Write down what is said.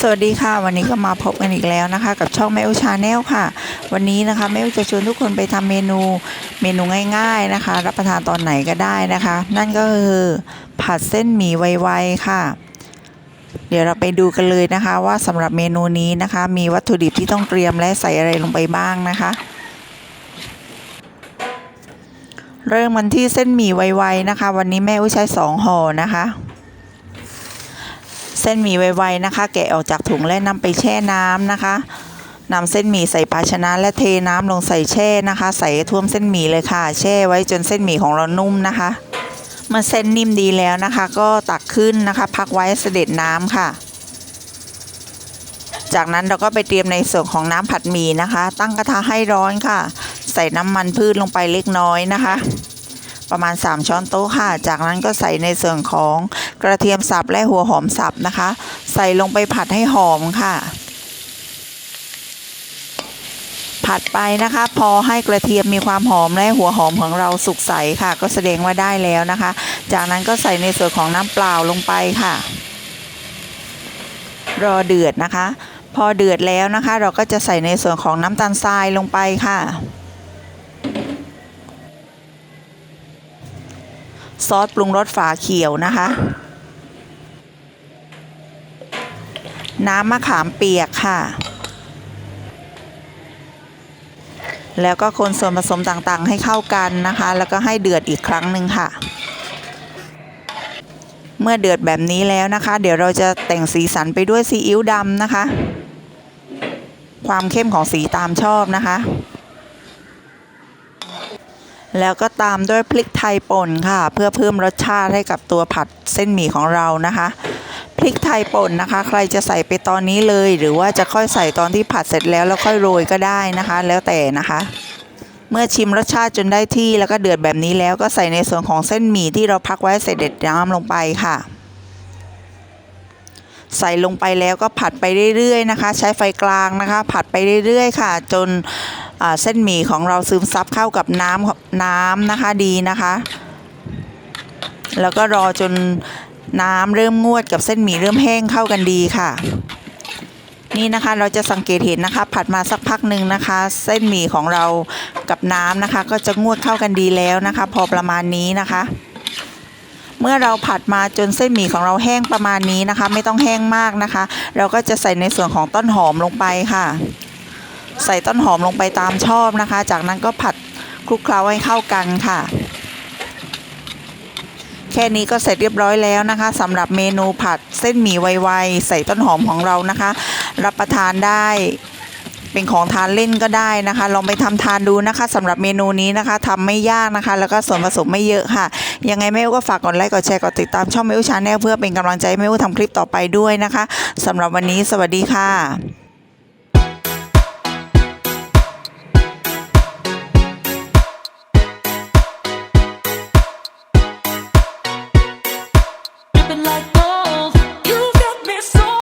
สวัสดีค่ะ วันนี้ก็มาพบกันอีกแล้วนะคะ กับช่องแมวชาแนลค่ะ วันนี้นะคะแมวจะชวนทุกคนไปทำเมนูเมนูง่ายๆนะคะ รับประทานตอนไหนก็ได้นะคะ นั่นก็คือผัดเส้นหมี่ไวๆค่ะ เดี๋ยวเราไปดูกันเลยนะคะ ว่าสำหรับเมนูนี้นะคะ มีวัตถุดิบที่ต้องเตรียมและใส่อะไรลงไปบ้างนะคะ เริ่มกันที่เส้นหมี่ไวๆนะคะ วันนี้แม่อุ้ยใช้สองห่อนะคะ เส้นหมี่ไวๆนะคะ แกะออกจากถุงและนำไปแช่น้ำนะคะนำเส้นหมี่ใส่ภาชนะและเทน้ำลงใส่แช่นะคะ ใส่ท่วมเส้นหมี่เลยค่ะ แช่ไว้จนเส้นหมี่ของเรานุ่มนะคะเมื่อเส้นนิ่มดีแล้วนะคะ ก็ตักขึ้นนะคะ พักไว้เสด็จน้ำค่ะ จากนั้นเราก็ไปเตรียมในส่วนของน้ำผัดหมี่นะคะ ตั้งกระทะให้ร้อนค่ะ ใส่น้ำมันพืชลงไปเล็กน้อยนะคะ ประมาณ 3 ช้อนโต๊ะค่ะ จากนั้นก็ใส่ในส่วนของกระเทียมสับและหัวหอมสับนะคะ ใส่ลงไปผัดให้หอมค่ะ ผัดไปนะคะ พอให้กระเทียมมีความหอมและหัวหอมของเราสุกใสค่ะ ก็แสดงว่าได้แล้วนะคะ จากนั้นก็ใส่ในส่วนของน้ำเปล่าลงไปค่ะ รอเดือดนะคะ พอเดือดแล้วนะคะ เราก็จะใส่ในส่วนของน้ำตาลทรายลงไปค่ะ ซอสปรุงรสฝาเขียวนะคะ น้ำมะขามเปียกค่ะ แล้วก็คนส่วนผสมต่างๆ ให้เข้ากันนะคะ แล้วก็ให้เดือดอีกครั้งหนึ่งค่ะ เมื่อเดือดแบบนี้แล้วนะคะ เดี๋ยวเราจะแต่งสีสันไปด้วยซีอิ๊วดำนะคะ ความเข้มของสีตามชอบนะคะ แล้วก็ตามด้วยพริกไทยป่นค่ะ เพื่อเพิ่มรสชาติให้กับตัวผัดเส้นหมี่ของเรานะคะพริกไทยป่นนะคะ ใครจะใส่ไปตอนนี้เลย หรือว่าจะค่อยใส่ตอนที่ผัดเสร็จแล้วแล้วค่อยโรยก็ได้นะคะ แล้วแต่นะคะ เมื่อชิมรสชาติจนได้ที่แล้วก็เดือดแบบนี้แล้วก็ใส่ในส่วนของเส้นหมี่ที่เราพักไว้เสร็จเด็ดน้ำลงไปค่ะ ใส่ลงไปแล้วก็ผัดไปเรื่อยๆนะคะ ใช้ไฟกลางนะคะ ผัดไปเรื่อยๆ ค่ะ จน เส้นหมี่ของเราซึมซับเข้ากับน้ำน้ำนะคะดีนะคะ แล้วก็รอจนน้ำเริ่มงวดกับเส้นหมี่เริ่มแห้งเข้ากันดีค่ะ นี่นะคะเราจะสังเกตเห็นนะคะ ผัดมาสักพักหนึ่งนะคะ เส้นหมี่ของเรากับน้ำนะคะ ก็จะงวดเข้ากันดีแล้วนะคะ พอประมาณนี้นะคะเมื่อเราผัดมาจนเส้นหมี่ของเราแห้งประมาณนี้นะคะ ไม่ต้องแห้งมากนะคะ เราก็จะใส่ในส่วนของต้นหอมลงไปค่ะ ใส่ต้นหอมลงไปตามชอบนะคะ จากนั้นก็ผัดคลุกเคล้าให้เข้ากันค่ะ แค่นี้ก็เสร็จเรียบร้อยแล้วนะคะสำหรับเมนูผัดเส้นหมี่ไวๆใส่ต้นหอมของเรานะคะ รับประทานได้เป็นของทานเล่นก็ได้นะคะ ลองไปทำทานดูนะคะสำหรับเมนูนี้นะคะทำไม่ยากนะคะ แล้วก็ส่วนผสมไม่เยอะค่ะ ยังไงแม่อูก็ฝากกดไลค์กดแชร์กดติดตามช่องแม่อูชาแนลเพื่อเป็นกำลังใจให้แม่อูทำคลิปต่อไปด้วยนะคะสำหรับวันนี้สวัสดีค่ะ like